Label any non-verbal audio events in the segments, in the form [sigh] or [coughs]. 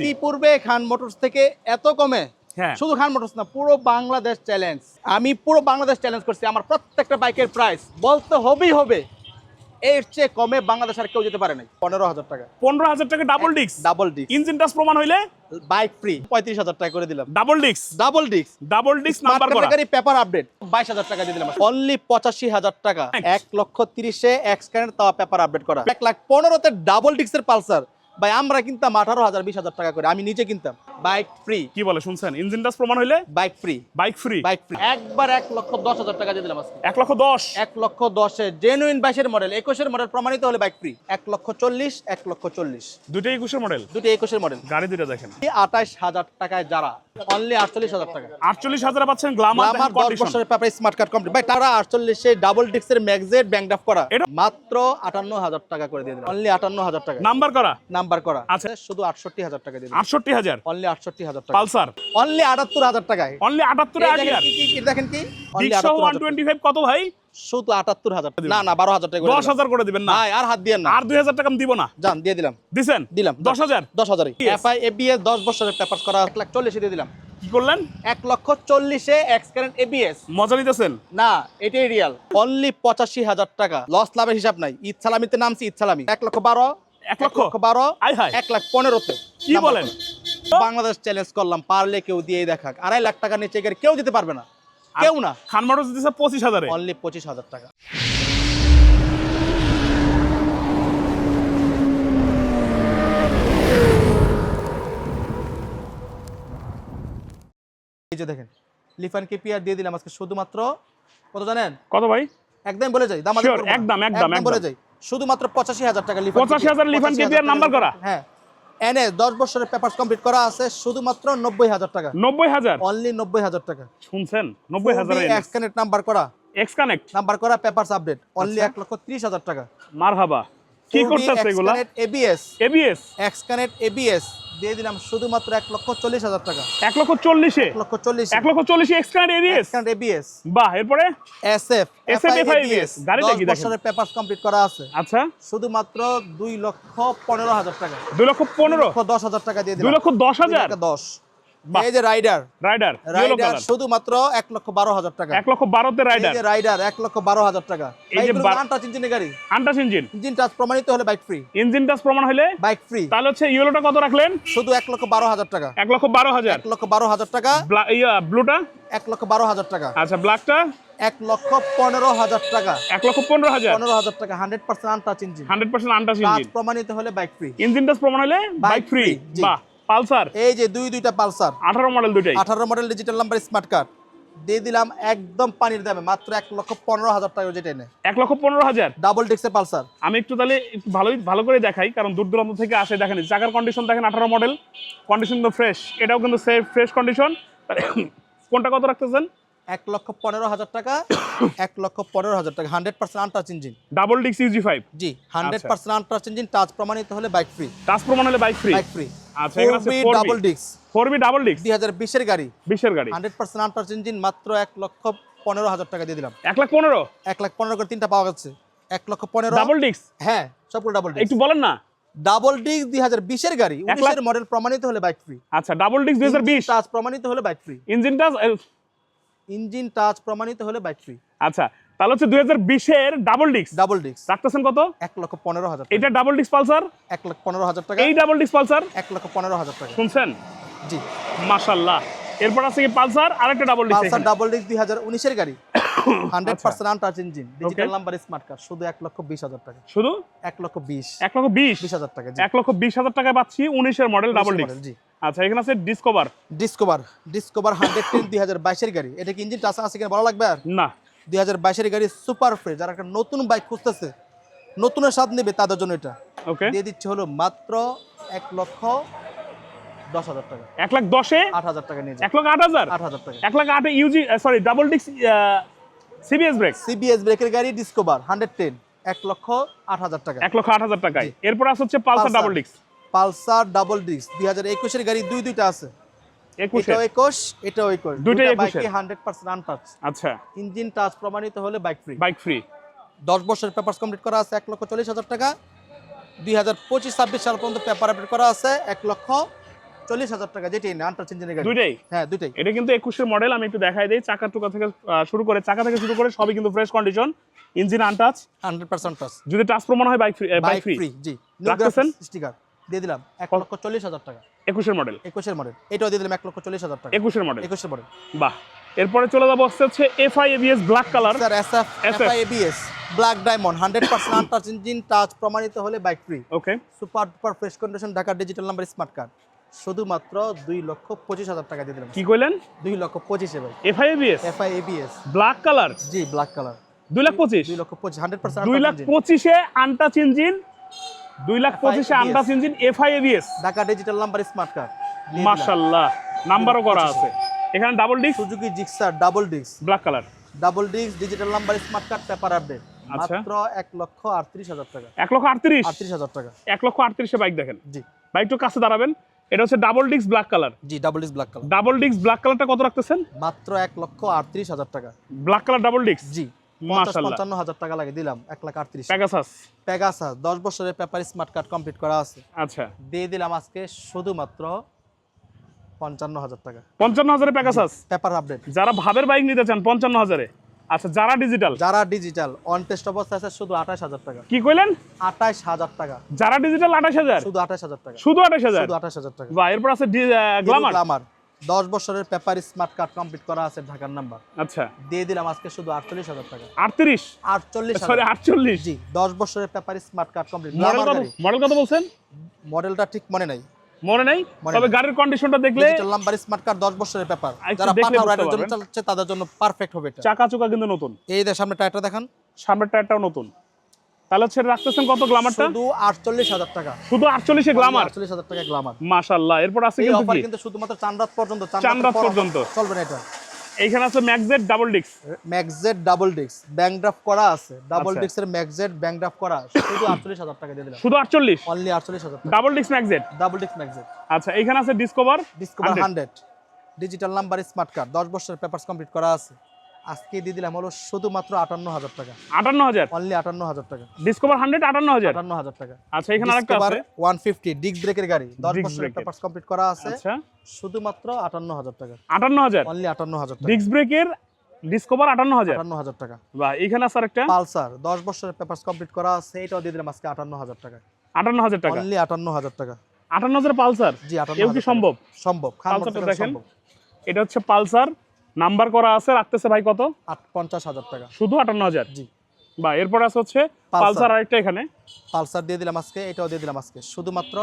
ইতিপূর্বে খান মোটরস থেকে এত কমে হ্যাঁ। শুধু খান মোটরস না পুরো বাংলাদেশ চ্যালেঞ্জ আমি পুরো বাংলাদেশ চ্যালেঞ্জ করছি আমার প্রত্যেকটা বাইকের প্রাইস বলতে হবেই হবে এর চেয়ে কমে বাংলাদেশ আর কেউ যেতে পারে নাই। পনেরো হাজার টাকা। পনেরো হাজার টাকা ডাবল ডিক্স ডাবল ডিস্ক ইঞ্জিন টাচ প্রমাণ হইলে? বাইক ফ্রি পঁয়ত্রিশ হাজার টাকা করে দিলাম। ডাবল ডিক্স ডাবল ডিস্ক ডাবল ডিক্স নাম্বার করা। পেপার আপডেট বাইশ হাজার টাকা দিয়ে দিলাম। অনলি পঁচাশি হাজার টাকা। এক লক্ষ তিরিশে এক স্ক্যানের তাও পেপার আপডেট করা। এক লাখ পনেরোতে ডাবল ডিস্কের পালসার ভাই আমরা কিনতাম আঠারো হাজার বিশ হাজার টাকা করে। আমি নিজে কিনতাম। Bike free. কি বলে শুনছেন? ইঞ্জিন টাচ প্রমাণ হইলে? Bike free. Bike free? Bike free. একবার এক লক্ষ দশ হাজার টাকা দিয়ে দিলাম আজকে। এক লক্ষ দশ? এক লক্ষ দশে জেনুইন বাইশের মডেল একুশের মডেল প্রমাণিত হলে বাইক ফ্রি। এক লক্ষ চল্লিশ এক লক্ষ চল্লিশ। একুশের মডেল দুটি একুশের মডেল গাড়ি দুইটা দেখেন। আঠাশ হাজার টাকায় যারা অনলি আটচল্লিশ হাজার টাকা। আটচল্লিশ হাজারে পাচ্ছেন গ্লামার দশ বছরের পেপার স্মার্ট কার্ড কমপ্লিট ভাই তারা আটচল্লিশে ডাবল ডিস্কের ম্যাগজেট ব্যাংক ড্রাফট করা। এটা- মাত্র আটান্ন হাজার টাকা করে দিয়ে দিলাম। অনলি আটান্ন হাজার টাকা। নাম্বার করা? নাম্বার করা। আচ্ছা। শুধু আটষট্টি হাজার টাকা দিয়ে আটষট্টি হাজার? অনলি আটষট্টি হাজার টাকা। পালসার? অনলি আটাত্তর হাজার টাকায়। অনলি আটাত্তরে দেখেন কি, কি, কি, দেখেন কি? অনলি ডিক্সো আটাত্তর ওয়ান টোয়েন্টি ফাইভ কত ভাই? শুধু আটাত্তর হাজার। না না বারো হাজার টাকা দশ হাজার করে দিবেন না। আর হাত দিয়ে না। আর দুই হাজার টাকা দিব না। যান দিয়ে দিলাম। দিছেন? দিলাম। দশ হাজার? দশ হাজারই। এফআই এবিএস দশ বছরের পেপার করা এক লাখ চল্লিশে দিয়ে দিলাম। কি করলেন? এক লক্ষ চল্লিশে এক্স এবিএস মজা নিতেছেন? না এটাই রিয়াল অনলি পঁচাশি হাজার টাকা। লস লাভের হিসাব নাই। ঈদ সালামিতে নামছি ঈদ সালামি এক লক্ষ বারো এক লক্ষ? বারো এক লাখ পনেরোতে। কি বলেন? বাংলাদেশ চ্যালেঞ্জ করলাম পারলে কেউ দিয়ে দেখাক। আড়াই লাখ টাকা নিচে গেলে কেউ দিতে পারবে না। কেউ না। খান মোটরস দিতেছে পঁচিশ হাজারে। অনলি পঁচিশ হাজার টাকা। এই যে দেখেন লিফান কেপিআর দিয়ে দিলাম আজকে শুধুমাত্র কত জানেন? কত ভাই? একদম বলে যাই দাম একদম, একদম, বলে যাই শুধুমাত্র পঁচাশি হাজার টাকা লিফান 85,000 লিফান 85,000 কেপিআর নাম্বার করা? হ্যাঁ। এনে দশ বছরের পেপার কমপ্লিট করা আছে শুধুমাত্র নব্বই হাজার টাকা। নব্বই হাজার? অনলি নব্বই হাজার টাকা। শুনছেন? নব্বই হাজার এক্সকানেক্ট নাম্বার করা। এক্স কানেক্ট নাম্বার করা পেপারস আপডেট অনলি আচ্ছা। এক লক্ষ ত্রিশ হাজার টাকা। মার হাবা কি করতেছে এগুলা? এবিএস এবিএস এক্সকানেক্ট এবিএস দিয়ে দিলাম শুধুমাত্র এক লক্ষ চল্লিশ হাজার টাকা। এক লক্ষ চল্লিশে? এক লক্ষ চল্লিশ। এক লক্ষ চল্লিশে এক্সট্রান্ড এবিএস এবিএস বাহ এরপরে? এসএফ এফ FIBS, গাড়িটা কি দেখেন? বছরের পেপারস কমপ্লিট করা আছে। আচ্ছা। শুধুমাত্র দুই লক্ষ পনেরো হাজার টাকা। দুই লক্ষ পনেরো? দশ হাজার টাকা দিয়ে দুই লক্ষ দশ হাজার? দশ। এই যে রাইডার। রাইডার রাইডার শুধুমাত্র এক লক্ষ বারো হাজার টাকা। এক লক্ষ বারোতে এই রাইডার। যে রাইডার এক লক্ষ বারো হাজার টাকা। এই যে আনটাচ ইঞ্জিনের গাড়ি। আন্টাস ইঞ্জিন ইঞ্জিন টাচ প্রমাণিত হলে বাইক ফ্রি ইঞ্জিন টাচ প্রমাণ হলে? বাইক ফ্রি তাহলে হচ্ছে ইয়েলোটা কত রাখলেন? শুধু এক লক্ষ বারো হাজার টাকা। এক লক্ষ বারো হাজার। এক লক্ষ বারো হাজার টাকা। ব্লা- ব্লুটা এক লক্ষ বারো হাজার টাকা। আচ্ছা ব্ল্যাকটা এক লক্ষ পনেরো হাজার টাকা। এক লক্ষ পনেরো হাজার। পনেরো হাজার টাকা hundred percent untouch engine hundred percent untouch engine প্রমাণিত হলে বাইক ফ্রি ইঞ্জিন টাচ প্রমাণ হলে বাইক ফ্রি বাহ। পালসার? এই যে দুই দুইটা পালসার। আঠারো মডেল দুইটাই? আঠারো model digital number smart card দিয়ে দিলাম একদম পানির দামে মাত্র এক লক্ষ পনেরো হাজার টাকা যেটা এনে। এক লক্ষ পনেরো হাজার? ডাবল ডিক্সের পালসার। আমি একটু তাহলে একটু ভালোই ভালো করে দেখাই কারণ দূর দূরান্ত থেকে আসে দেখেন চাকার কন্ডিশন দেখেন আঠারো মডেল কন্ডিশন তো ফ্রেশ এটাও কিন্তু সেফ ফ্রেশ কন্ডিশন কোনটা কত রাখতেছেন? এক লক্ষ পনেরো হাজার টাকা [coughs] এক লক্ষ পনেরো হাজার টাকা hundred percent untouch engine double ডিক্স UG five G hundred. Percent untouch engine touch প্রমাণিত হলে বাইক ফ্রি টাচ প্রমাণ হলে বাইক ফ্রি বাইক ফ্রি আচ্ছা এখানে আছে ফোর ডাবল ডিক্স ফোর ডাবল ডিক্স দুই হাজার বিশের গাড়ি। বিশের গাড়ি। হান্ড্রেড পার্সেন্ট আনটাচ ইঞ্জিন মাত্র এক লক্ষ পনেরো হাজার টাকা দিয়ে দিলাম। এক লাখ পনেরো? এক লাখ পনেরো করে তিনটা পাওয়া যাচ্ছে এক লক্ষ পনেরো। ডাবল ডিক্স হ্যাঁ সবগুলো ডাবল ডিক্স একটু বলেন না। ডাবল ডিক্স দুই হাজার বিশের গাড়ি। উনিশের মডেল প্রমাণিত হলে বাইক ফ্রি আচ্ছা ডাবল দুই হাজার বিশ? টাচ প্রমাণিত হলে bike free engine touch engine touch প্রমাণিত হলে বাইক ফ্রি আচ্ছা তাহলে হচ্ছে দুই হাজার বিশের ডাবল ডিক্স ডাবল ডিক্স রাখতেছেন কত? এক লক্ষ পনেরো হাজার এটা ডাবল ডিক্স পালসার? এক লক্ষ পনেরো হাজার টাকা। এই ডাবল ডিক্স পালসার? এক লক্ষ পনেরো হাজার টাকা। শুনছেন? জি। মাশাল্লাহ এরপর আছে কি পালসার? আরেকটা ডাবল ডিক্স পালসার ডাবল ডিক্স দুই হাজার উনিশের গাড়ি। Hundred percent untouch engine digital number smart card শুধু এক লক্ষ বিশ হাজার টাকা। শুধু? এক লক্ষ বিশ। এক লক্ষ বিশ? বিশ হাজার টাকা এক লক্ষ বিশ হাজার টাকায় পাচ্ছি উনিশের মডেল ডাবল model, জি। আচ্ছা এখানে আছে Discover Discover Discover hundred ten দুই হাজার বাইশের গাড়ি। এটা কি ইঞ্জিন টাচ আছে কিনা ভালো লাগবে আর? না। দুই হাজার বাইশের গাড়ি সুপার ফ্রেশ। যারা একটা নতুন বাইক খুঁজতেছে নতুনের স্বাদ নেবে তাদের জন্য এটা। ওকে দিয়ে দিচ্ছে হলো মাত্র এক লক্ষ দশ হাজার টাকা। এক লাখ দশে? আট হাজার টাকা নিয়ে এক লক্ষ আট হাজার? আট হাজার টাকা। এক লাখ আটে ইউজি সরি ডাবল ডিক্স সিবিএস ব্রেক সিবিএস ব্রেকের গাড়ি ডিসকভার হান্ড্রেড টেন এক লক্ষ আট হাজার টাকা। এক লক্ষ আট হাজার টাকায়। এরপর আছে হচ্ছে পালসার ডাবল ডিক্স পালসার ডাবল দুই হাজার একুশের গাড়ি দুই দুইটা আছে। এটাও একুশ এটাও একুশ। দুইটাই বাইকে 21 হান্ড্রেড আনটাচ আচ্ছা। ইঞ্জিন টাচ প্রমাণিত হলে বাইক ফ্রি বাইক ফ্রি দশ বছরের পেপার কমপ্লিট করা আছে এক লক্ষ চল্লিশ হাজার টাকা। দুই হাজার পঁচিশ ছাব্বিশ সাল পর্যন্ত পেপার আপডেট করা আছে এক লক্ষ চল্লিশ হাজার টাকা। যেটি না আন্টার গাড়ি। হ্যাঁ দুইটাই। এটা কিন্তু একুশের মডেল আমি একটু দেখাই দিই। চাকা টুকা থেকে শুরু করে চাকা থেকে শুরু করে সবই কিন্তু fresh condition engine untouch hundred percent touch যদি টাচ প্রমাণ হয় বাইক ফ্রি বাইক ফ্রি জি। স্টিকার দিয়ে দিলাম এক লক্ষ চল্লিশ হাজার টাকা। একুশের মডেল একুশের মডেল এটাও দিয়ে দিলাম এক লক্ষ চল্লিশ হাজার টাকা। একুশের মডেল একুশের মডেল বাহ। এরপরে চলে যাব হচ্ছে F I ABS black colour sir SF SF ABS black diamond hundred percent untouch engine touch প্রমাণিত হলে bike free okay super duper fresh condition Dhaka digital number smart card শুধুমাত্র দুই লক্ষ পঁচিশ হাজার টাকা দিয়ে দিলাম। কি কইলেন? দুই লক্ষ পঁচিশে ভাই। FI ABS FI ABS black colour জি ব্ল্যাক কালার দুই লাখ পঁচিশ? দুই লক্ষ পঁচিশ হান্ড্রেড পার্সেন্ট দুই লাখ পঁচিশে আনটাচ ইঞ্জিন দুই লাখ পঁচিশে untouch engine FI ABS Dhaka digital number smart card মাশাল্লাহ নাম্বারও করা আছে। এখানে double disc Suzuki Gixxer double disc black colour double disc digital number smart card paper update. মাত্র এক লক্ষ আটত্রিশ হাজার টাকা। এক লক্ষ আটত্রিশ? আটত্রিশ হাজার টাকা। এক লক্ষ আটত্রিশে বাইক দেখেন। জি। বাইক একটু কাছে দাঁড়াবেন। এটা হচ্ছে ডাবল ডিস্ক ব্ল্যাক কালার জি double disc black colour double disc black কালারটা কত রাখতেছেন? মাত্র এক লক্ষ আটত্রিশ হাজার টাকা। ব্ল্যাক কালার ডাবল ডিস্ক জি। পঞ্চান্ন হাজার টাকা লাগে দিলাম এক লাখ আটত্রিশ। প্যাগাসাস পেগাসাস দশ বছরের পেপার স্মার্ট কার্ড কমপ্লিট করা আছে। আচ্ছা। দিয়ে দিলাম আজকে শুধুমাত্র পঞ্চান্ন হাজার টাকা। পঞ্চান্ন হাজারে প্যাগাসাস পেপার আপডেট যারা ভাবের বাইক নিতে চান পঞ্চান্ন হাজারে। আচ্ছা যারা ডিজিটাল যারা ডিজিটাল অন টেস্ট অবস্থা আছে শুধু আঠাশ হাজার টাকা। কি কইলেন? আঠাশ হাজার টাকা। যারা ডিজিটাল আঠাশ হাজার? শুধু আঠাশ হাজার টাকা। শুধু আঠাশ হাজার? শুধু আঠাশ হাজার টাকা। বা এরপর আছে গ্লামার গ্লামার দশ বছরের পেপার স্মার্ট কার্ড কমপ্লিট করা আছে ঢাকার নাম্বার। আচ্ছা। দিয়ে দিলাম আজকে শুধু আটচল্লিশ হাজার টাকা। আটত্রিশ? আটচল্লিশ সরি আটচল্লিশ? জি দশ বছরের paper smart card complete model কত বলছেন? মডেলটা ঠিক মনে নাই। মনে নেই? তবে। গাড়ির কন্ডিশনটা দেখলে ডিজিটাল নাম্বার স্মার্ট কার্ড দশ বছরের পেপার। যারা পাঠাও রাইডের জন্য। চালাচ্ছে তাদের জন্য পারফেক্ট হবে এটা। চাকা চুকা কিন্তু নতুন। এই যে সামনে টায়ারটা দেখান। সামনের টায়ারটাও নতুন। তাহলে হচ্ছে রাখতেছেন কত গ্লামারটা শুধু আটচল্লিশ হাজার টাকা। শুধু আটচল্লিশে গ্লামার আটচল্লিশ হাজার টাকা গ্লামার মাশাল্লাহ এরপর আছে কিন্তু অফার কিন্তু শুধুমাত্র পর্যন্ত পর্যন্ত। চলবে না এটা। এইখানে আছে ম্যাকজেট ডাবল ডিস্ক ম্যাকজেট ডাবল ডিস্ক ব্যাংক ড্রাফট করা আছে। ডাবল। ডিস্কের ম্যাকজেট ব্যাংক ড্রাফট করা শুধু আটচল্লিশ হাজার টাকা দিয়ে দিলাম। শুধু আটচল্লিশ? অনলি আটচল্লিশ হাজার টাকা। ডাবল ডিস্ক ম্যাকজেট ডাবল ডিস্ক ম্যাকজেট আচ্ছা এখানে আছে Discover Discover 100 hundred digital number smart card দশ বছরের পেপারস কমপ্লিট করা আছে। আজকে দিয়ে দিলাম হলো শুধুমাত্র আটান্ন হাজার টাকা। আটান্ন হাজার অনলি আটান্ন হাজার টাকা। ডিসকভার হান্ড্রেড আটান্ন হাজার আটান্ন হাজার টাকা। আচ্ছা এখানে আরেকটা আছে। ওয়ান ফিফটি ডিস্ক ব্রেকের গাড়ি। দশ Disc বছরের brake-এর। কমপ্লিট করা আছে। আচ্ছা। শুধুমাত্র আটান্ন হাজার টাকা। আটান্ন হাজার অনলি আটান্ন হাজার টাকা। ডিস্ক ব্রেকের ডিসকভার আটান্ন হাজার আটান্ন হাজার টাকা। বা এখানে আছে আরেকটা? পালসার দশ বছরের পেপারস কমপ্লিট করা আছে। এটাও দিয়ে দিলাম আজকে আটান্ন হাজার টাকা। আটান্ন হাজার টাকা? অনলি আটান্ন হাজার টাকা। আটান্ন হাজার পালসার জি আটান্ন কি সম্ভব? সম্ভব। পালসারটা দেখেন। এটা হচ্ছে পালসার নাম্বার করা আছে রাখতেছে ভাই কত? আট পঞ্চাশ হাজার টাকা। শুধু আটান্ন হাজার? জি। বা এরপর আছে হচ্ছে পালসার। আরেকটা এখানে। পালসার দিয়ে দিলাম আজকে এটাও দিয়ে দিলাম আজকে। শুধুমাত্র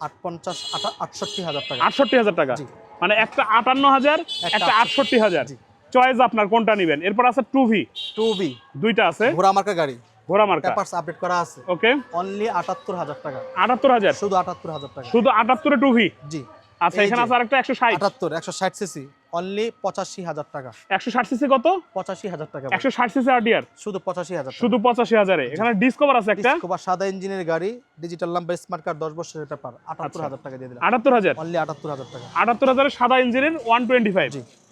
আট পঞ্চাশ আটষট্টি হাজার টাকা। আটষট্টি হাজার টাকা? মানে একটা আটান্ন হাজার একটা আটষট্টি। হাজার। চয়েস আপনার কোনটা নেবেন? এরপর আছে টু ভি টু বি দুইটা আছে। ঘোড়া মার্কা গাড়ি। ঘোড়া মার্কা। পেপারস আপডেট করা আছে। ওকে অনলি আটাত্তর হাজার টাকা। আটাত্তর হাজার? শুধু আটাত্তর হাজার টাকা। শুধু আটাত্তরে টু ভি জি। আচ্ছা এখানে। আছে আরেকটা একশো ষাট। আটাত্তর একশো ষাট সিসি অনলি পঁচাশি হাজার টাকা। একশো ষাট সিসি কত? পঁচাশি হাজার টাকা একশো ষাট সিসি আরডিআর শুধু পঁচাশি হাজার শুধু পঁচাশি হাজারে। এখানে ডিসকভার আছে একটা? ডিসকভার সাদা ইঞ্জিনের গাড়ি ডিজিটাল নাম্বার স্মার্ট কার্ড দশ বছরের পেপার আটাত্তর আচ্ছা। হাজার টাকা দিয়ে দিলাম। আটাত্তর হাজার? অনলি আটাত্তর হাজার টাকা। আটাত্তর হাজারের সাদা ইঞ্জিনের ওয়ান টোয়েন্টি ফাইভ।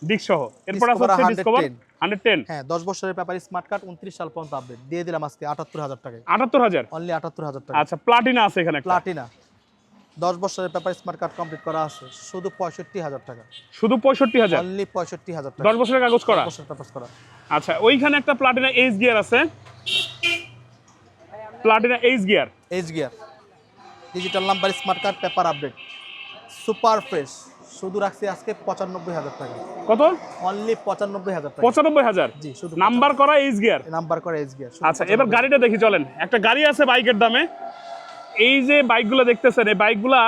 ডিস্ক সহ এরপর আছে ডিসকভার হান্ড্রেড টেন হ্যাঁ দশ বছরের পেপার স্মার্ট কার্ড উনত্রিশ সাল পর্যন্ত আপডেট দিয়ে দিলাম আজকে আটাত্তর হাজার টাকায়। আটাত্তর হাজার? অনলি আটাত্তর হাজার টাকা। আচ্ছা প্লাটিনা আছে এখানে প্লাটিনা দশ বছরের পেপার স্মার্ট কার্ড কমপ্লিট করা আছে। শুধু পঁয়ষট্টি হাজার টাকা। শুধু পঁয়ষট্টি হাজার? অনলি পঁয়ষট্টি হাজার টাকা। দশ বছরের কাগজ করা? বছরের পেপার করা। আচ্ছা ওইখানে একটা প্লাটিনা এইচ গিয়ার আছে। Platina H gear H gear digital number smart card paper update super fresh শুধু রাখছি আজকে পঁচানব্বই হাজার টাকা। কত? অনলি পঁচানব্বই হাজার পঁচানব্বই হাজার? জি শুধু নাম্বার করা এইচ গিয়ার নাম্বার করা এইচ গিয়ার আচ্ছা এবার গাড়িটা দেখি চলেন। একটা গাড়ি আছে বাইকের দামে। এই যে বাইকগুলো দেখতেছেন, এই বাইকগুলা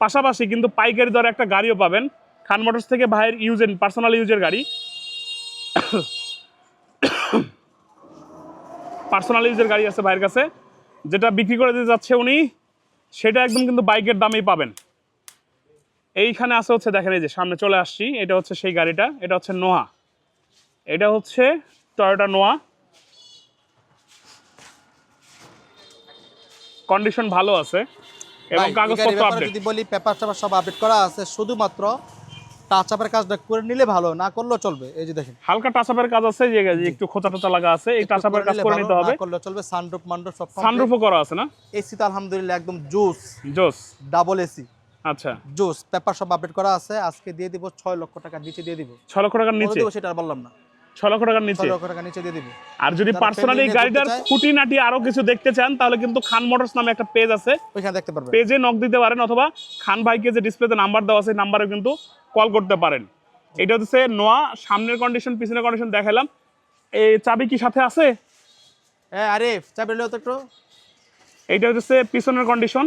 পাশাপাশি কিন্তু পাইকারি দরে একটা গাড়িও পাবেন। খান মোটরস থেকে ভাইয়ের ইউজের পার্সোনাল ইউজের গাড়ি। পার্সোনাল ইউজের গাড়ি আছে ভাইয়ের কাছে। যেটা বিক্রি করে দিতে যাচ্ছে উনি, সেটা একদম কিন্তু বাইকের দামেই পাবেন। এইখানে আছে হচ্ছে, দেখেন এই যে সামনে চলে আসছি, এটা হচ্ছে সেই গাড়িটা, এটা হচ্ছে নোয়া এটা হচ্ছে টয়োটা নোয়া কন্ডিশন ভালো আছে এবং কাগজপত্র আপডেট যদি বলি পেপার চাপার সব আপডেট করা আছে শুধুমাত্র টাচ আপের কাজটা করে নিলে ভালো না করলেও চলবে। এই যে দেখেন। হালকা টাচাপের কাজ আছে যে যে একটু খোঁচা টোচা লাগা আছে এই টাচাপের কাজ করে নিতে হবে। না করলেও চলবে সানরুফ মানরুফ সব সানরুফও করা আছে না? এসি তো আলহামদুলিল্লাহ একদম জুস জোস ডাবল এসি আচ্ছা। জুস পেপার সব আপডেট করা আছে আজকে দিয়ে দিব ছয় লক্ষ টাকা নিচে দিয়ে দিব। ছ লক্ষ টাকার নিচে? দিব সেটা আর বললাম না। ছ লক্ষ টাকার নিচে। ছয় লক্ষ টাকা নিচে দিয়ে দিব। আর যদি পার্সোনালি গাড়িটার খুঁটিনাটি আরও কিছু দেখতে চান তাহলে কিন্তু খান মোটরস নামে একটা পেজ আছে। ওইখানে দেখতে পারবেন। পেজে নক দিতে পারেন অথবা খান ভাইকে যে ডিসপ্লেতে নাম্বার দেওয়া আছে নাম্বারে কিন্তু কল করতে পারেন। এটা হচ্ছে নোয়া সামনের কন্ডিশন পিছনের কন্ডিশন দেখালাম। এই চাবি কি সাথে আছে? হ্যাঁ আরিফ চাবি লো তো একটু। এইটা হচ্ছে পিছনের কন্ডিশন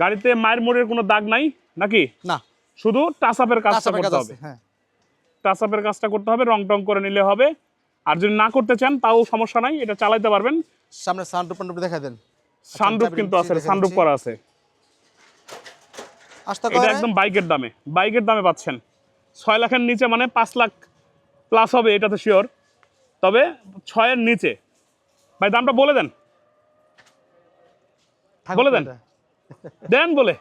গাড়িতে মায়ের মোড়ের কোনো দাগ নাই নাকি? না। শুধু টাচ আপের কাজটা করতে হবে। হ্যাঁ। টাচ আপের কাজটা করতে হবে রং টং করে নিলে হবে। আর যদি না করতে চান তাও সমস্যা নাই এটা চালাইতে পারবেন। সামনে সানরুপ টানরুপ দেখা দেন। সানরুফ কিন্তু আছে দেখা সানরুফ যাচ্ছে। করা আছে। এটা একদম বাইকের দামে বাইকের দামে পাচ্ছেন। ছয় লাখের নিচে মানে পাঁচ লাখ প্লাস হবে এটা তো শিওর তবে ছয়ের নিচে। ভাই দামটা বলে দেন। বলে দেন। দেন বলে।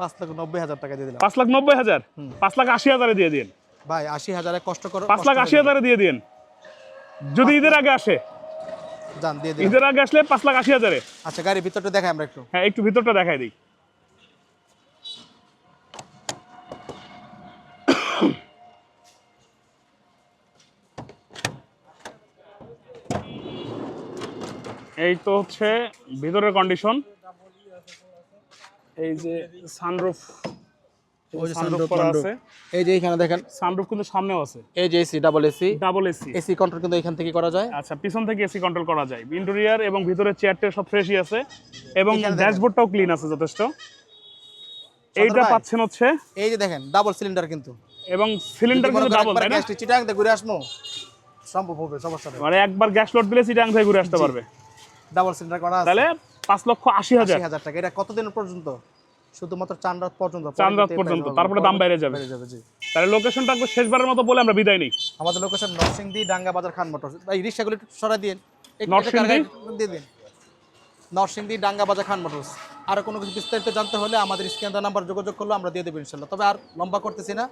পাঁচ লক্ষ নব্বই হাজার টাকা দিয়ে দিলাম। পাঁচ লাখ নব্বই হাজার। পাঁচ লাখ আশি হাজারে দিয়ে দিন। ভাই আশি হাজারে কষ্ট করো পাঁচ লাখ আশি হাজারে দিয়ে দিন যদি ঈদের আগে আসে। যান দিয়ে দিলাম। ঈদের আগে আসলে পাঁচ লাখ আশি হাজারে। আচ্ছা গাড়ির ভিতরটা দেখাই আমরা একটু। হ্যাঁ একটু ভিতরটা দেখাই দিই। এই তো হচ্ছে ভিতরের কন্ডিশন এই যে সানরুফ ওই সানরুফ করা আছে। এই যে এখানে দেখেন। সানরুফ কিন্তু সামনেও আছে। এই যে AC double AC. Double AC. AC control কিন্তু এখান থেকে করা যায়। আচ্ছা পিছন থেকে এসি কন্ট্রোল করা যায়। ইন্টেরিয়ার এবং ভিতরে চেয়ারটা সব ফ্রেশই আছে। এবং ড্যাশবোর্ডটাও ক্লিন আছে যথেষ্ট। এইটা পাচ্ছেন হচ্ছে এই যে দেখেন ডাবল সিলিন্ডার কিন্তু। এবং সিলিন্ডার কিন্তু ডাবল তাই না? চিটাং থেকে ঘুরে আসব সম্ভব হবে সমস্যা নেই। মানে একবার গ্যাস লোড দিলে থেকে ঘুরে আসতে পারবে। ডাবল সিলিন্ডার করা আছে। তাহলে পাঁচ লক্ষ আশি হাজার টাকা। এটা কতদিন পর্যন্ত? শুধুমাত্র পর্যন্ত পর্যন্ত, তারপরে দাম বাইরে যাবে। বেড়ে যাবে জি। তাহলে শেষবারের মতো বলে আমরা বিদায় নিই। আমাদের লোকেশন নরসিংদী ডাঙ্গা বাজার খান মোটর। এই রিক্সাগুলো একটু সরাই দিন নরসিংদী? দিয়ে দিন। নরসিংদী ডাঙ্গা বাজার খান মোটরস আর কোনো কিছু বিস্তারিত জানতে হলে আমাদের স্ক্যান নাম্বার যোগাযোগ করলে আমরা দিয়ে দেবো ইনশাল্লাহ তবে আর লম্বা করতেছি না।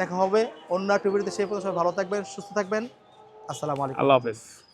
দেখা হবে অন্য একটা ভিডিওতে সেই পর্যন্ত সবাই ভালো থাকবেন সুস্থ থাকবেন। আসসালামু আলাইকুম। আল্লাহ হাফেজ।